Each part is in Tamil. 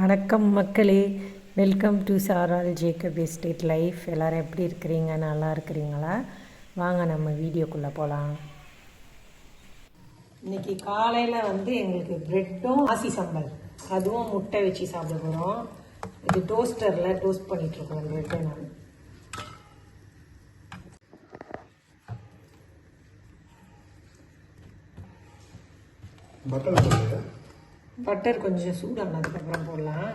வணக்கம் மக்களே. Welcome to Charal Jacob estate life எல்லோரும் எப்படி இருக்கிறீங்க? நல்லா இருக்கிறீங்களா? வாங்க நம்ம வீடியோக்குள்ளே போகலாம் இன்னைக்கு காலையில் வந்து எங்களுக்கு ப்ரெட்டும் ஆசி சம்பல் அதுவும் முட்டை வச்சு சாப்பிட போகிறோம் இது டோஸ்டரில் டோஸ்ட் பண்ணிகிட்ருக்கோம் ப்ரெட்டை நான். பட்டர் பட்டர் கொஞ்சம் சூடானதுக்கப்புறம் போடலாம்.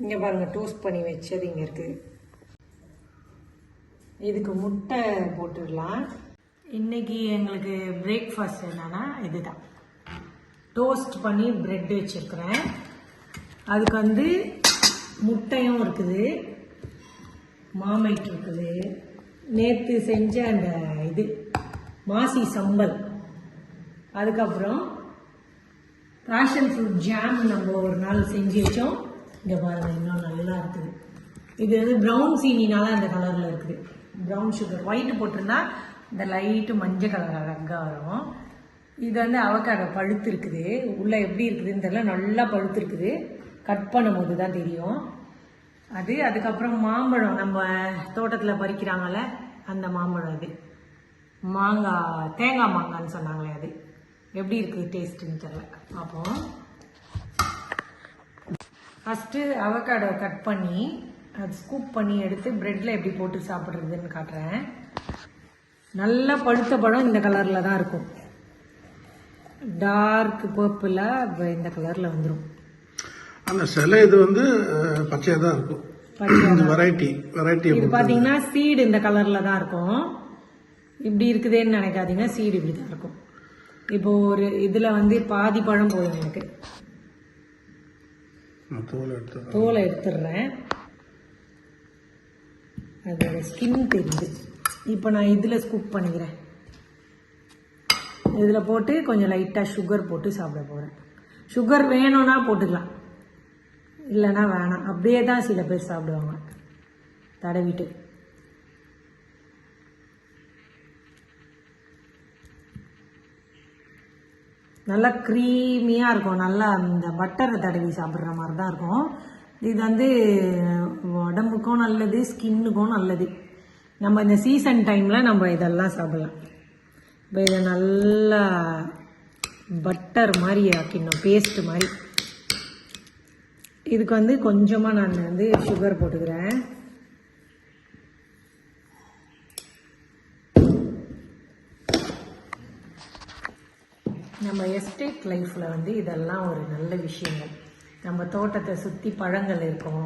இங்கே பாருங்கள் டோஸ்ட் பண்ணி வச்சது இங்கே இருக்குது இதுக்கு முட்டை போட்டுடலாம். இன்னைக்கு எங்களுக்கு பிரேக்ஃபாஸ்ட் என்னென்னா இதுதான். டோஸ்ட் பண்ணி பிரெட் வச்சுருக்குறேன். அதுக்கு வந்து முட்டையும் இருக்குது. மாமைட் இருக்குது. நேற்று செஞ்ச அந்த இது மாசி சம்பல். அதுக்கப்புறம் பேஷன் ஃப்ரூட் ஜாம் நம்ம ஒரு நாள் செஞ்சு வச்சோம். இங்கே பாருங்க இன்னும் நல்லா இருக்குது. இது வந்து ப்ரௌன் சீனினால அந்த கலரில் இருக்குது. ப்ரௌன் சுகர் ஒயிட் போட்டிருந்தா இந்த லைட்டு மஞ்சள் கலர் அழகாக வரும் இது வந்து அவக்காடோ பழுத்து இருக்குது. உள்ளே எப்படி இருக்குதுன்னு தெரியல. நல்லா பழுத்து இருக்குது. கட் பண்ணும்போது தான் தெரியும். அது அதுக்கப்புறம் மாம்பழம். நம்ம தோட்டத்தில் பறிக்கிறாங்கள அந்த மாம்பழம் அது. மாங்காய் தேங்காய் மாங்கான்னு சொன்னாங்களே அது. எப்படி இருக்குது டேஸ்ட்டுன்னு தெரியல. பார்ப்போம். ஃபஸ்ட்டு அவக்காடோ கட் பண்ணி அது ஸ்கூப் பண்ணி எடுத்து ப்ரெட்டில் எப்படி போட்டு சாப்பிட்றதுன்னு காட்டுறேன். நல்லா பழுத்த பழம் இந்த கலரில் தான் இருக்கும். டார்க் பர்பிளாக இந்த கலரில் வந்துடும் ஆனால் சில இது வந்து பச்சையாக தான் இருக்கும். வெரைட்டி வெரைட்டி இது பார்த்தீங்கன்னா சீடு இந்த கலரில் தான் இருக்கும். இப்படி இருக்குதேன்னு நினைக்காதீங்க சீடு இப்படி தான் இருக்கும். இப்போ ஒரு இதில் வந்து பாதி பழம் போதும் எனக்கு தோலை எடுத்துடுறேன். அதோட ஸ்கின் தெரியுது. இப்போ நான் இதில் ஸ்கூப் பண்ணிக்கிறேன். இதில் போட்டு கொஞ்சம் லைட்டாக சுகர் போட்டு சாப்பிட போகிறேன் சுகர் வேணும்னா போட்டுக்கலாம். இல்லைன்னா வேணாம். அப்படியே தான் சில பேர் சாப்பிடுவாங்க. தடவிட்டு. நல்லா க்ரீமியாக இருக்கும். நல்லா அந்த பட்டரை தடவி சாப்பிட்ற மாதிரி தான் இருக்கும். இது வந்து உடம்புக்கும் நல்லது ஸ்கின்னுக்கும் நல்லது. நம்ம இந்த சீசன் டைமில் நம்ம இதெல்லாம் சாப்பிடலாம். இப்போ இதை நல்லா பட்டர் மாதிரி ஆக்கிடணும் பேஸ்ட் மாதிரி. இதுக்கு வந்து கொஞ்சமாக நான் வந்து சுகர் போட்டுக்கிறேன். நம்ம எஸ்டேட் லைஃப்பில் வந்து இதெல்லாம் ஒரு நல்ல விஷயங்கள். நம்ம தோட்டத்தை சுற்றி பழங்கள் இருக்கும்.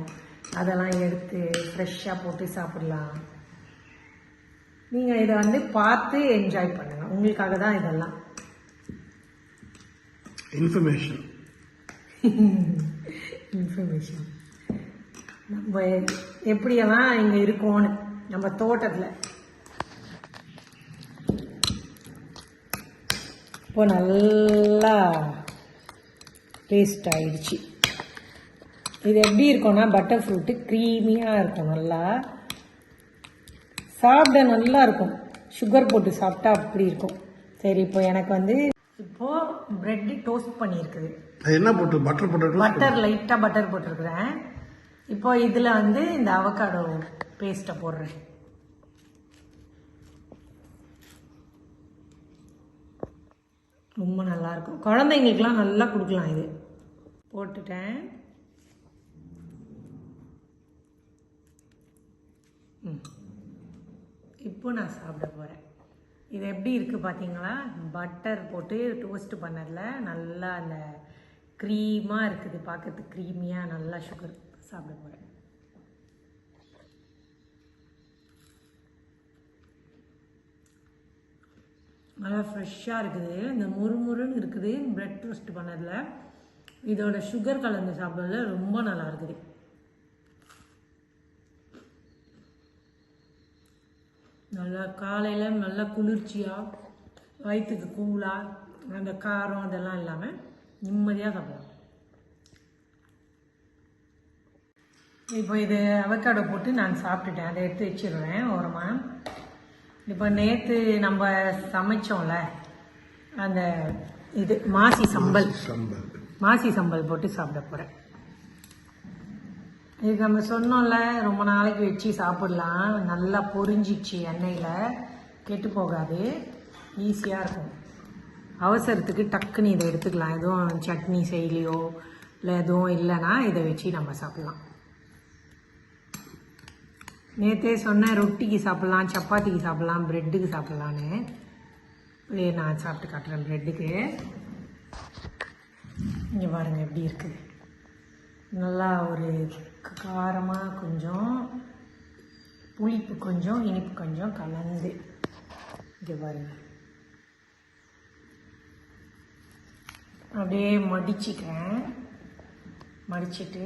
அதெல்லாம் எடுத்து ஃப்ரெஷ்ஷாக போட்டு சாப்பிடலாம். நீங்கள் இதை வந்து பார்த்து என்ஜாய் பண்ணுங்கள் உங்களுக்காக தான் இதெல்லாம். இன்ஃபர்மேஷன் இன்ஃபர்மேஷன் நம்ம எப்படியெல்லாம் இங்கே இருக்கோன்னு நம்ம தோட்டத்தில். இப்போ நல்லா டேஸ்ட் ஆயிடுச்சு. இது எப்படி இருக்கும்னா பட்டர் ஃப்ரூட்டு க்ரீமியாக இருக்கும் நல்லா. சாப்பிட நல்லா இருக்கும். சுகர் போட்டு சாப்பிட்டா அப்படி இருக்கும். சரி இப்போ எனக்கு வந்து இப்போது ப்ரெட்டு டோஸ்ட் பண்ணியிருக்குது. என்ன போட்டு பட்டர் போட்டு பட்டர் லைட்டாக பட்டர் போட்டிருக்கிறேன். இப்போ இதில் வந்து இந்த அவகாடோ பேஸ்ட்டை போடுறேன். ரொம்ப நல்லாயிருக்கும் குழந்தைங்களுக்கெலாம் குழந்தைங்களுக்குலாம் நல்லா கொடுக்கலாம் இது. போட்டுட்டேன். ம். இப்போ நான் சாப்பிட போகிறேன் இது எப்படி இருக்குது பார்த்தீங்களா பட்டர் போட்டு டோஸ்ட் பண்ணதில் நல்லா அந்த க்ரீமாக இருக்குது பார்க்கறதுக்கு க்ரீமியாக நல்லா சுகர் சாப்பிட போகிறேன் நல்லா ஃப்ரெஷ்ஷாக இருக்குது. இந்த முறுமுறுன்னு இருக்குது. பிரெட் ரோஸ்ட் பண்ணதில். இதோட சுகர் கலந்து சாப்பிட்றதுல ரொம்ப நல்லா இருக்குது. நல்லா காலையில் நல்லா குளிர்ச்சியாக வயிற்றுக்கு கூலாக அந்த காரம் அதெல்லாம் இல்லாமல் நிம்மதியாக சாப்பிடலாம். இப்போ இது அவக்காடோ போட்டு நான் சாப்பிட்டுட்டேன். அதை எடுத்து வச்சிடுவேன் ஓரமாக இப்போ நேற்று நம்ம சமைச்சோம்ல அந்த இது மாசி சம்பல். சம்பல். மாசி சம்பல் போட்டு சாப்பிட போகிறேன் இதுக்கு நம்ம சொன்னோம்ல ரொம்ப நாளைக்கு வச்சு சாப்பிடலாம். நல்லா பொரிஞ்சிச்சு எண்ணெயில். கெட்டு போகாது. ஈஸியாக இருக்கும். அவசரத்துக்கு டக்குன்னு இதை எடுத்துக்கலாம். எதுவும் சட்னி செய்யலையோ இல்லை எதுவும் இல்லைன்னா இதை வச்சு நம்ம சாப்பிட்லாம். நேற்றே சொன்னேன் ரொட்டிக்கு சாப்பிட்லாம் சப்பாத்திக்கு சாப்பிட்லாம் ப்ரெட்டுக்கு சாப்பிட்லான்னு. இல்லையே நான் சாப்பிட்டு காட்டுறேன் ப்ரெட்டுக்கு இங்கே பாருங்கள் எப்படி இருக்குது நல்லா ஒரு காரமாக கொஞ்சம் புளிப்பு கொஞ்சம் இனிப்பு கொஞ்சம் கலந்து. இங்கே பாருங்கள் அப்படியே மடிச்சிக்கிறேன். மடிச்சிட்டு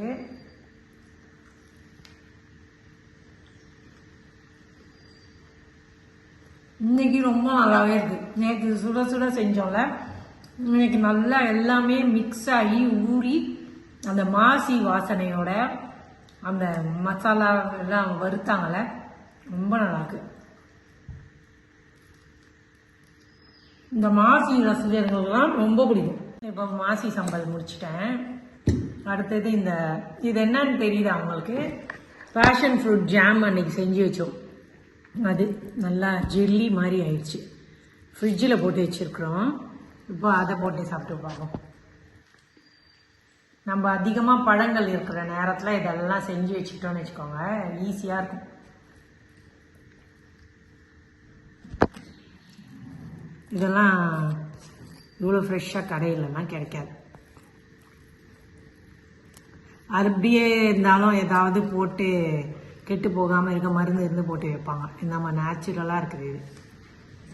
இன்றைக்கி ரொம்ப நல்லாவே இருக்குது நேற்று சுட சுட செஞ்சோம்ல. இன்னைக்கு நல்லா எல்லாமே மிக்ஸ் ஆகி ஊறி அந்த மாசி வாசனையோட அந்த மசாலா எல்லாம் வறுத்தாங்கள ரொம்ப நல்லாயிருக்கு இந்த மாசி ரசிகர்களுக்கெல்லாம் ரொம்ப பிடிக்கும். இப்போ மாசி சம்பல் முடிச்சிட்டேன். அடுத்தது இந்த இது என்னன்னு தெரியுது அவங்களுக்கு பேஷன் ஃப்ரூட் ஜாம் அன்னைக்கு செஞ்சு வச்சோம். அது நல்லா ஜெல்லி மாதிரி ஆயிடுச்சு. ஃப்ரிட்ஜில் போட்டு வச்சுருக்குறோம். இப்போ அதை போட்டு சாப்பிட்டு பார்ப்போம். நம்ம அதிகமாக பழங்கள் இருக்கிற நேரத்தில் இதெல்லாம் செஞ்சு வச்சுக்கிட்டோம்னு வச்சுக்கோங்க. ஈஸியாக இருக்கும். இதெல்லாம் இவ்வளோ ஃப்ரெஷ்ஷாக கடையிலலாம் கிடைக்காது. அப்படியே இருந்தாலும் ஏதாவது போட்டு கெட்டு போகாமல் இருக்க மருந்து இருந்து போட்டு வைப்பாங்க. இந்த மாதிரி நேச்சுரலாக இருக்குது இது.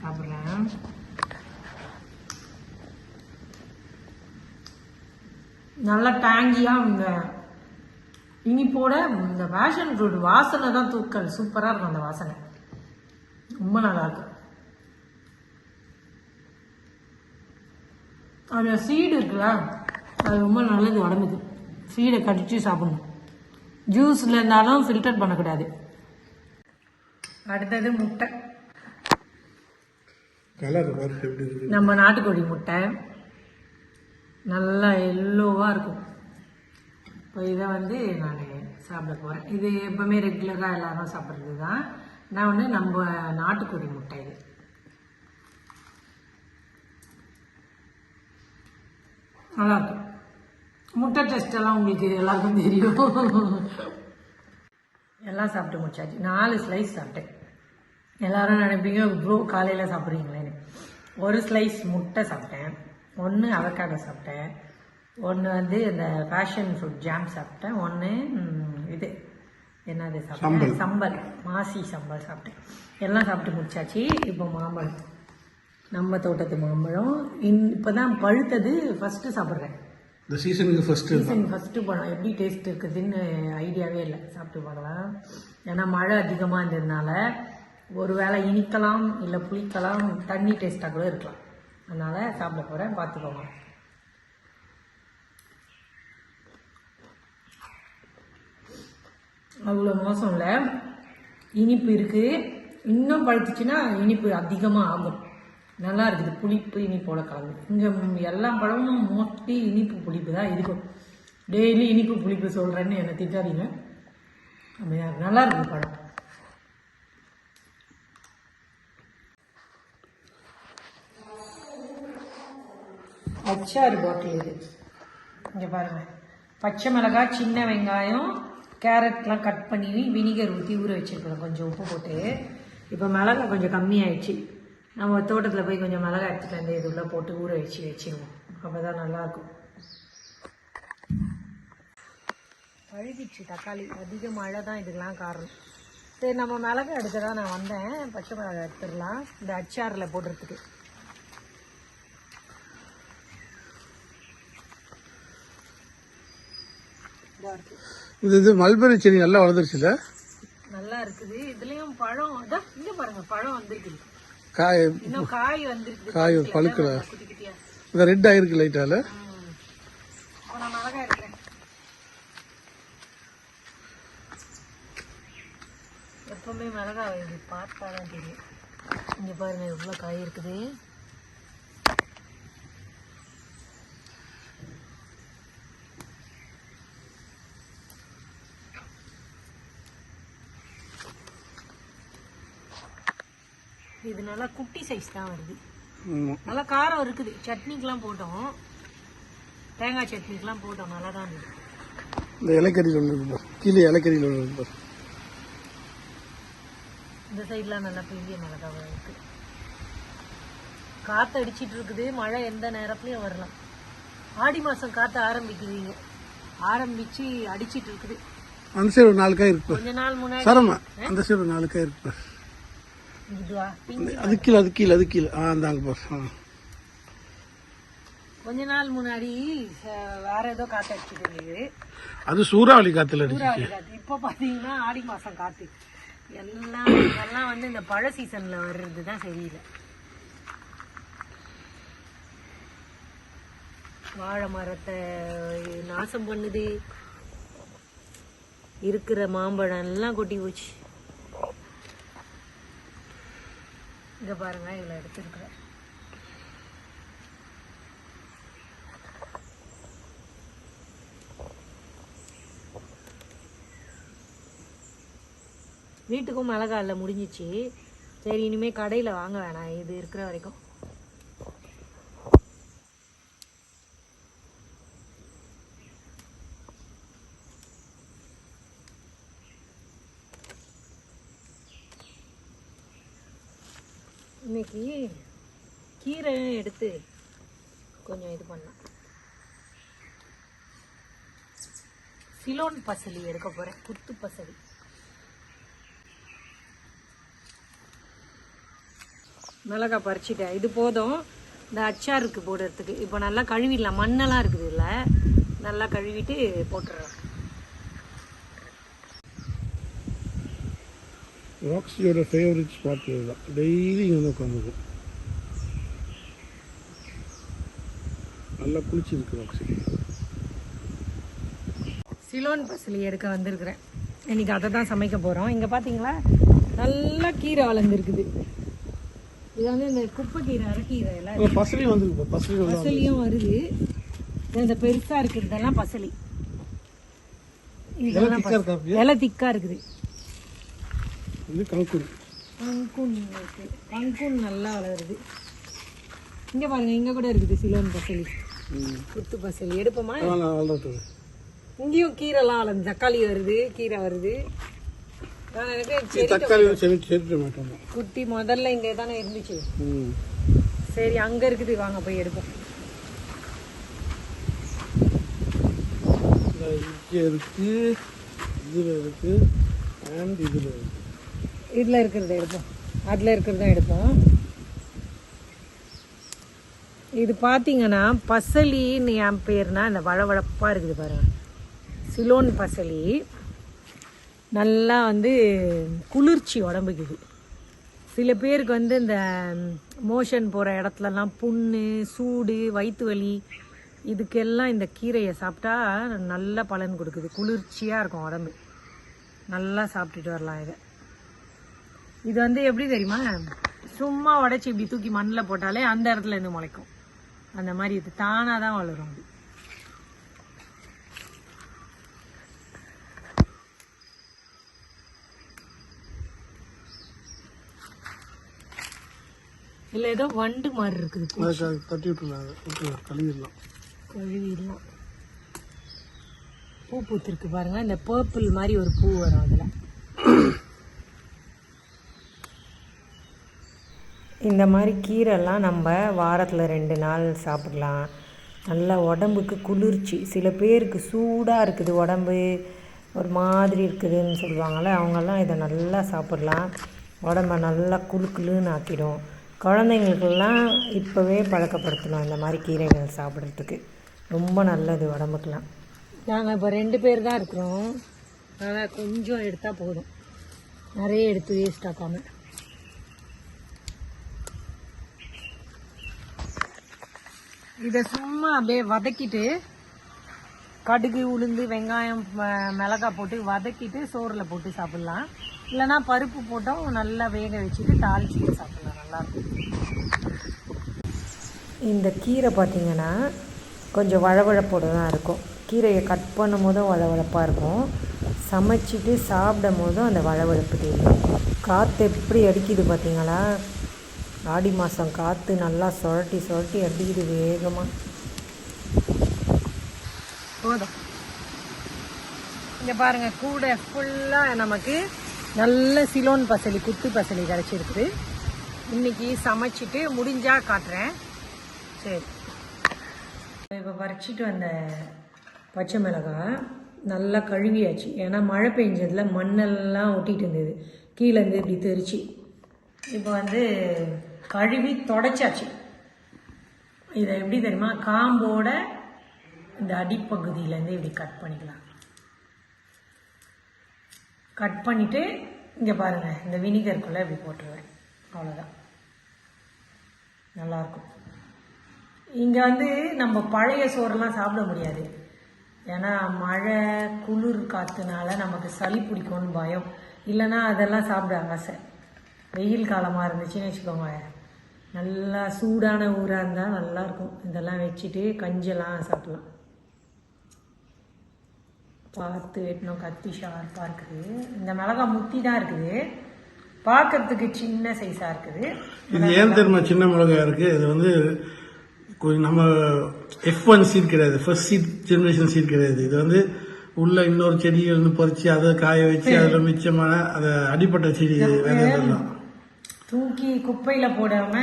சாப்பிட்றேன். நல்லா டேங்கியாக இந்த இனிப்போட இந்த பேஷன் ஃப்ரூட் வாசனை தான் தூக்கல். சூப்பராக இருக்கும் அந்த வாசனை. ரொம்ப நல்லா இருக்கும் சீடு இருக்குல்ல அது ரொம்ப நல்லது உடம்புக்கு. சீடை கடிச்சு சாப்பிடணும். ஜூஸில் இருந்தாலும் ஃபில்டர் பண்ணக்கூடாது. அடுத்தது முட்டை. நம்ம நாட்டுக்கோழி முட்டை. நல்லா எல்லோவாக இருக்கும். இப்போ இதை வந்து நான் சாப்பிட போகிறேன் இது எப்பவுமே ரெகுலராக எல்லாரும் சாப்பிட்றது தான் நான் வந்து நம்ம நாட்டுக்கோழி முட்டை இது. நல்லா இருக்கும். முட்டை டெஸ்ட் எல்லாம் உங்களுக்கு எல்லாருக்கும் தெரியும். எல்லாம் சாப்பிட்டு முடிச்சாச்சு நாலு ஸ்லைஸ் சாப்பிட்டேன். எல்லாரும் நினைப்பீங்க ப்ரோ காலையில் சாப்பிட்றீங்களேன்னு ஒரு ஸ்லைஸ் முட்டை சாப்பிட்டேன். ஒன்று அவக்காடோ சாப்பிட்டேன். ஒன்று வந்து இந்த பேஷன் ஃப்ரூட் ஜாம் சாப்பிட்டேன். ஒன்று இது. என்னது சாப்பிட்டேன்? சம்பல். மாசி சம்பல் சாப்பிட்டேன். எல்லாம் சாப்பிட்டு முடிச்சாச்சு. இப்போ மாம்பழம். நம்ம தோட்டத்து மாம்பழம். இன் இப்போ தான் பழுத்தது ஃபஸ்ட்டு சாப்பிட்றேன். இந்த சீசனுக்கு ஃபஸ்ட்டு சீசன் ஃபஸ்ட்டு பழம் எப்படி டேஸ்ட் இருக்குதுன்னு ஐடியாவே இல்லை. சாப்பிட்டு பார்க்கலாம். ஏன்னா மழை அதிகமாக இருந்ததுனால ஒரு வேளை இனிக்கலாம் இல்லை புளிக்கலாம் தண்ணி டேஸ்ட்டாக கூட இருக்கலாம். அதனால் சாப்பிட போகிறேன் பார்த்துக்கோங்க. அவ்வளோ மோசம் இல்லை. இனிப்பு இருக்குது இன்னும் பழுத்துச்சுன்னா இனிப்பு அதிகமாக ஆகும். நல்லா இருக்குது. புளிப்பு இனிப்போட கலந்து. இங்கே எல்லா பழமும் மோஸ்ட்லி இனிப்பு புளிப்பு தான் இருக்கும். டெய்லி இனிப்பு புளிப்பு சொல்கிறேன்னு என்னை திட்டாதீங்க. அப்படியா நல்லா இருக்குது பழம். அச்சாறு பாட்டில் இது. இங்கே பாருங்கள் பச்சை மிளகாய் சின்ன வெங்காயம் கேரட்லாம் கட் பண்ணி வினிகர் ஊற்றி ஊற வச்சுருக்கலாம் கொஞ்சம் உப்பு போட்டு. இப்போ மிளகாய் கொஞ்சம் கம்மியாயிடுச்சு. நம்ம தோட்டத்தில் போய் கொஞ்சம் மிளகாய் எடுத்துட்டு வந்து இது உள்ள போட்டு ஊற வச்சு வச்சிருவோம். அப்போ தான் நல்லாயிருக்கும் பழுகிடுச்சு தக்காளி. அதிக மழை தான் இதுக்கெல்லாம் காரணம். சரி நம்ம மிளகாய் எடுக்க தான் நான் வந்தேன். பச்சை மிளகாய் எடுத்துடலாம். இந்த அச்சாரில் போடுறதுக்கு. இதா இது மல்பெரி செடி நல்லா வளர்ந்துருச்சுல? நல்லா இருக்குது. இதுலயும் பழம். அதான் இங்க பாருங்க பழம் வந்திருக்குது. காய் காய் பழுக்கல. இந்த ரெட் ஆயிருக்கு லைட்டால எப்பவுமே மிளகாய் இது பார்த்தாதான் தெரியும். இங்க பாருங்க எவ்வளவு காய் இருக்குது. இது நல்லா குட்டி சைஸ் தான் வருது. நல்லா காரம் இருக்குது. சட்னிக்கெலாம் போட்டோம். தேங்காய் சட்னிக்கெலாம் போட்டோம். நல்லா தான் இருந்தது. இந்த இலைக்கறியில் ஒன்று இருக்கு. கீழே இலைக்கறியில் ஒன்று இருக்கு. இந்த சைட்லாம் நல்லா பெரிய மிளகா இருக்கு. காற்று அடிச்சிட்டு இருக்குது. மழை எந்த நேரத்துலையும் வரலாம். ஆடி மாதம் காற்று ஆரம்பிக்குதுங்க. ஆரம்பிச்சு அடிச்சிட்டு இருக்குது. அந்த சைடு ஒரு நாலு காய் இருக்கு. கொஞ்ச நாள் முன்னாடி. சரமா? அந்த சைடு ஒரு நாலு காய் இருக்கு அது கீழே அது கீழே அது கீழே. ஆ அந்த அங்கே பாரு. ஆ. கொஞ்ச நாள் முன்னாடி வேற ஏதோ காற்று அடிச்சிட்டு இருந்தது. அது சூறாவளி காத்துல சூறாவளி காற்று இப்போ பார்த்தீங்கன்னா ஆடி மாதம் காற்று எல்லாம் இதெல்லாம் வந்து இந்த பழ சீசனில் வர்றது தான் சரியில்லை. வாழை மரத்தை நாசம் பண்ணுது. இருக்கிற மாம்பழம் எல்லாம் கொட்டி போச்சு. இங்க பாருங்க இதில் எடுத்துருக்குறேன். வீட்டுக்கும் மிளகா இல்லை முடிஞ்சிச்சு. சரி இனிமேல் கடையில் வாங்க வேணாம் இது இருக்கிற வரைக்கும் இன்னைக்கு கீரையும் எடுத்து கொஞ்சம் இது பண்ணலாம் சிலோன் பசலி எடுக்க போகிறேன் குத்து பசலி மிளகா பறிச்சிட்டேன். இது போதும். இந்த அச்சாருக்கு போடுறதுக்கு. இப்போ நல்லா கழுவிடலாம். மண்ணெல்லாம் இருக்குது இல்லை நல்லா கழுவிட்டு போட்டுடலாம் ராக்ஸியோட ஃபேவரட் ஸ்பாட் இதுதான். டெய்லி இங்கே வந்து உட்காந்துக்கும். நல்லா குளிச்சிருக்கு ராக்ஸி சிலோன் பசலி எடுக்க வந்திருக்கிறேன். இன்னைக்கு அதை தான் சமைக்க போகிறோம் இங்கே பார்த்தீங்களா நல்லா கீரை வளர்ந்துருக்குது. இது வந்து இந்த குப்பை கீரை அரைக்கீரை எல்லாம் பசலி வந்துருக்கு பசலியும் வருது. இந்த பெருசாக இருக்கிறதெல்லாம் பசலி. இலை திக்காக இருக்குது. இது கங்குன். நல்லா வளருது. இங்க பாருங்க இங்க கூட இருக்குது சிலோன் பசலி. குத்து பசலி. எடுப்போமா? இங்கேயும் கீரைலாம் வளர்ந்து தக்காளி வருது கீரை வருது. குட்டி முதல்ல இங்கே தானே இருந்துச்சு. ம். சரி அங்க இருக்குது வாங்க போய் எடுப்போம். இருக்கு இதில் இருக்கு அண்ட் இதில் இருக்கு. இதுல இருக்கிறத எடுப்போம். அதுல இருக்கிறத எடுப்போம். இது பார்த்தீங்கன்னா பசலின்னு என் பேர்னா இந்த வழவழப்பாக இருக்குது பாருங்க. சிலோன் பசலி நல்லா வந்து குளிர்ச்சி உடம்புக்கு இது சில பேருக்கு வந்து இந்த மோஷன் போகிற இடத்துலலாம் புண்ணு சூடு வயிற்று வலி இதுக்கெல்லாம் இந்த கீரையை சாப்பிட்டா நல்ல பலன் கொடுக்குது. குளிர்ச்சியாக இருக்கும் உடம்பு. நல்லா சாப்பிட்டுட்டு வரலாம் இதை. இது வந்து எப்படி தெரியுமா? சும்மா உடைச்சி இப்படி தூக்கி மண்ணில் போட்டாலே அந்த இடத்துல இருந்து முளைக்கும். அந்த மாதிரி இது தானாக தான் வளரும். அது இல்லை ஏதோ வண்டு மாதிரி இருக்குது. தட்டி விட்டுருலாம் கழுவிடலாம். கழுவிடலாம். பூ பூத்திருக்கு பாருங்க. இந்த பர்பிள் மாதிரி ஒரு பூ வரும் அதில். இந்த மாதிரி கீரைலாம் நம்ம வாரத்தில் ரெண்டு நாள் சாப்பிடலாம். நல்லா உடம்புக்கு குளிர்ச்சி. சில பேருக்கு சூடாக இருக்குது உடம்பு. ஒரு மாதிரி இருக்குதுன்னு சொல்லுவாங்கள்ல அவங்கெல்லாம் இதை நல்லா சாப்பிடலாம். உடம்ப நல்லா குளு குளுன்னு ஆக்கிடும். குழந்தைங்களுக்கெல்லாம் இப்போவே பழக்கப்படுத்தணும் இந்த மாதிரி கீரைகள் சாப்பிட்றதுக்கு. ரொம்ப நல்லது உடம்புக்கெலாம் நாங்கள் இப்போ ரெண்டு பேர் தான் இருக்கிறோம். அதனால் கொஞ்சம் எடுத்தால் போதும். நிறைய எடுத்து வேஸ்ட் ஆக்காமல் இதை சும்மா அப்படியே வதக்கிட்டு கடுகு உளுந்து வெங்காயம் ம- மிளகாய் போட்டு வதக்கிட்டு சோறில் போட்டு சாப்பிட்லாம். இல்லைன்னா பருப்பு போட்டோம் நல்லா வேக வச்சுட்டு தாளிச்சிட்டு சாப்பிட்லாம். நல்லாயிருக்கும். இந்த கீரை பார்த்திங்கன்னா கொஞ்சம் வழவழப்போடு தான் இருக்கும். கீரையை கட் பண்ணும் போதும் வழவழப்பாக இருக்கும். சமைச்சிட்டு சாப்பிடும் போதும் அந்த வழவழப்பு தெரியும். காற்று எப்படி அடிக்குது பார்த்தீங்களா? ஆடி மாதம் காற்று நல்லா சுழட்டி சுழட்டி அடிக்குது வேகமாக போதும். இங்கே பாருங்கள் கூட ஃபுல்லாக நமக்கு நல்ல சிலோன் பசலி குத்து பசலி கிடச்சிருக்குது இன்னைக்கு சமைச்சிட்டு முடிஞ்சால் காட்டுறேன். சரி. இப்போ பறிச்சிட்டு வந்த பச்சை மிளகாய் நல்லா கழுவியாச்சு. ஏன்னா மழை பெஞ்சதில் மண்ணெல்லாம் ஒட்டிட்டு இருந்தது. கீழேருந்து இப்படி தெரிச்சு. இப்போ வந்து கழுவி தொடச்சாச்சு. இதை எப்படி தெரியுமா? காம்போட இந்த அடிப்பகுதியிலேருந்து இப்படி கட் பண்ணிக்கலாம். கட் பண்ணிவிட்டு இங்கே பாருங்கள் இந்த வினிகருக்குள்ளே இப்படி போட்டுருவேன். அவ்வளோதான் நல்லாயிருக்கும் இங்கே வந்து நம்ம பழைய சோறெல்லாம் சாப்பிட முடியாது. ஏன்னா மழை குளிர் காற்றுனால நமக்கு சளி பிடிக்கும்னு பயம். இல்லைன்னா அதெல்லாம் சாப்பிட ஆசை. வெயில் காலமாக இருந்துச்சுன்னு வச்சுக்கோங்க நல்லா சூடான ஊராக இருந்தால் நல்லாயிருக்கும் இதெல்லாம் வச்சுட்டு கஞ்செல்லாம் சாப்பிடலாம். பார்த்து வெட்டினோம் கத்தி ஷார்ப்பாக இருக்குது. இந்த மிளகா முத்தி தான் இருக்குது. பார்க்கறதுக்கு சின்ன சைஸாக இருக்குது. இது ஏன் தெரியுமா? சின்ன மிளகாய் இருக்கு. இது வந்து கொஞ்சம் நம்ம எஃப் ஒன் சீட் கிடையாது. ஃபர்ஸ்ட் சீட் ஜெனரேஷன் சீட் கிடையாது. இது வந்து உள்ள இன்னொரு செடியை வந்து பறிச்சு அதை காய வச்சு அதில் மிச்சமான அதை அடிப்பட்ட செடி விதைகள்லாம் தூக்கி குப்பையில் போடாம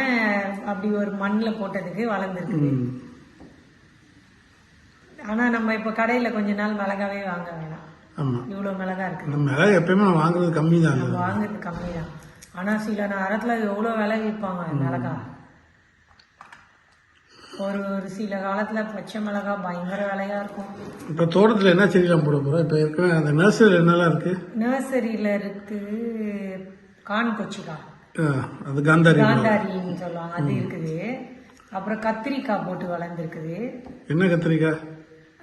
அப்படி ஒரு மண்ணில் போட்டதுக்கு வளர்ந்துருக்குது. ம். ஆனால் நம்ம இப்போ கடையில் கொஞ்ச நாள் மிளகாவே வாங்க வேணாம். ஆமா. இவ்வளோ மிளகா இருக்குது மிளகாய் எப்பயுமே நான் வாங்குறது கம்மி தான் நம்ம வாங்குறது கம்மி தான் ஆனால் சில நேரத்தில் எவ்வளோ விலை விற்பாங்க மிளகா? ஒரு ஒரு சில காலத்தில் பச்சை மிளகா பயங்கர விலையா இருக்கும். இப்போ தோட்டத்தில் என்ன செடியெல்லாம் போட போகிறோம் இப்போ ஏற்கனவே அந்த நர்சரியில் என்னெல்லாம் இருக்கு? நர்சரியில் இருக்கு கான் கொச்சிக்கா. அது காந்தாரி காந்தாரின்னு சொல்லுவாங்க. அது இருக்குது. அப்புறம் கத்திரிக்காய் போட்டு வளர்ந்துருக்குது. என்ன கத்திரிக்காய்?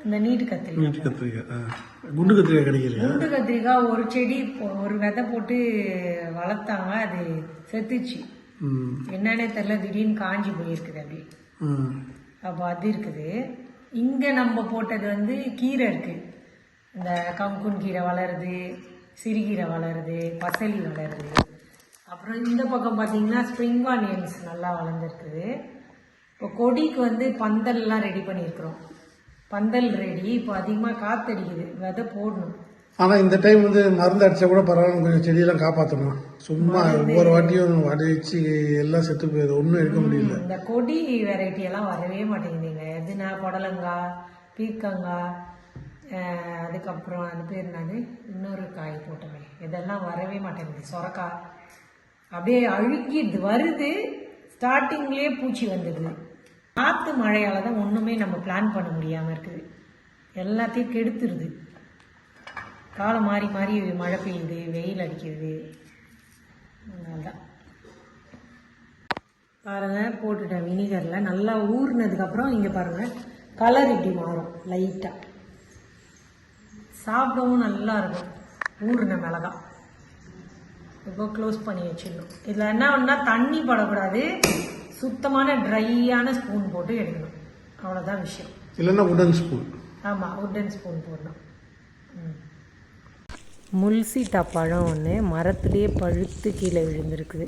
அந்த நீட்டு கத்திரிக்காய். வீட்டு கத்திரிக்காய். குண்டு கத்திரிக்காய் கிடைக்கலையா? குண்டு கத்திரிக்காய் ஒரு செடி ஒரு விதை போட்டு வளர்த்தாங்க அது செத்துச்சு. என்னன்னே தெரியல திடீர்னு காஞ்சி போயிருக்குது அப்படி. அப்போ அது இருக்குது. இங்கே நம்ம போட்டது வந்து கீரை இருக்குது இந்த கங்குன் கீரை வளருது சிறுகீரை வளருது பசலி வளருது. அப்புறம் இந்த பக்கம் பார்த்தீங்கன்னா ஸ்ப்ரிங் ஆனியன்ஸ் நல்லா வளர்ந்துருக்குது. இப்போ கொடிக்கு வந்து பந்தல்லாம் ரெடி பண்ணியிருக்கிறோம். பந்தல் ரெடி இப்போ அதிகமாக காத்தடிக்குது. விதை போடணும். ஆனா இந்த டைம் வந்து மருந்து அடிச்சா கூட பரவாயில்ல. கொஞ்சம் செடியெல்லாம் காப்பாற்றணும் சும்மா ஒவ்வொரு வாட்டியும் அடிச்சு எல்லாம் செத்து போயிடுது ஒன்றும் எடுக்க முடியல. இந்த கொடி வெரைட்டி எல்லாம் வரவே மாட்டேங்குதுங்க. எதுனா புடலங்காய் பீர்க்கங்காய் அதுக்கப்புறம் அது பேர் என்னது? இன்னொரு காய் போட்டோமே. இதெல்லாம் வரவே மாட்டேங்குது. சொரக்காய். அப்படியே அழுகிடுது வருது. ஸ்டார்டிங்லேயே பூச்சி வந்துடுது. காற்று மழையால் தான் ஒன்றுமே நம்ம பிளான் பண்ண முடியாமல் இருக்குது. எல்லாத்தையும் கெடுத்துருது. காலம் மாறி மாறி மழை பெய்யுது வெயில் அடிக்கிறது அதனால்தான். பாருங்க போட்டுட்டேன் வினிகரில். நல்லா ஊறினதுக்கப்புறம் இங்கே பாருங்க கலர் இப்படி மாறும் லைட்டாக சாப்பிடவும் நல்லா இருக்கும். ஊறின மிளகா இப்போ க்ளோஸ் பண்ணி வச்சிடணும். இதில் என்ன ஒன்றா தண்ணி படக்கூடாது. சுத்தமான ட்ரையான ஸ்பூன் போட்டு எடுக்கணும். அவ்வளோதான் விஷயம். இல்லைன்னா உடன் ஸ்பூன் ஆமாம் உட்டன் ஸ்பூன் போடணும். முல்சீத்தா பழம் ஒன்று மரத்துலேயே பழுத்து கீழே விழுந்திருக்குது.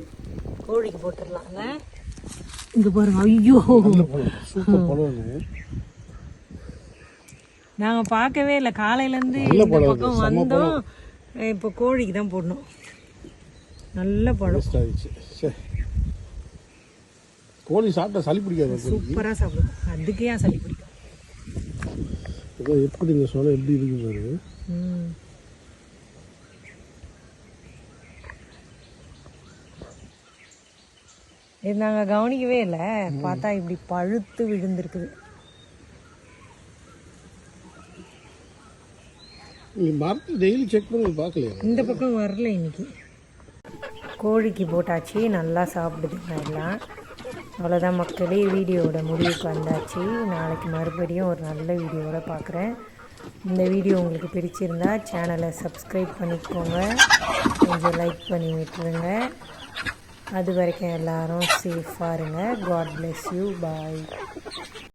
கோழிக்கு போட்டுடலாங்க இங்கே பாருங்க ஐயோ. நாங்கள் பார்க்கவே இல்லை. காலையிலேருந்து இந்த பக்கம் வந்தோம். இப்போ கோழிக்கு தான் போடணும். நல்ல பழம். கோழி சாப்பிட்டா சளி பிடிக்காது சூப்பராக சாப்பிடும். அதுக்கே ஏன் சளி பிடிக்கும்? எப்படி இந்த சோளம் எப்படி இருக்கு பாரு. இது நாங்கள் கவனிக்கவே இல்லை. பார்த்தா இப்படி பழுத்து விழுந்திருக்குது. நீ மரத்தில் டெய்லி செக் பண்ணி பார்க்கலையா? இந்த பக்கம் வரல இன்னைக்கு. கோழிக்கு போட்டாச்சு நல்லா சாப்பிடுதுங்க எல்லாம். அவ்வளோதான் மக்களே வீடியோவோட முடிவுக்கு வந்தாச்சு. நாளைக்கு மறுபடியும் ஒரு நல்ல வீடியோவோட பார்க்குறேன். இந்த வீடியோ உங்களுக்கு பிடிச்சிருந்தா சேனலை சப்ஸ்கிரைப் பண்ணிக்கோங்க. கொஞ்சம் லைக் பண்ணி விட்டுருங்க. அது வரைக்கும் எல்லோரும் சேஃபாக இருங்க. God bless you bye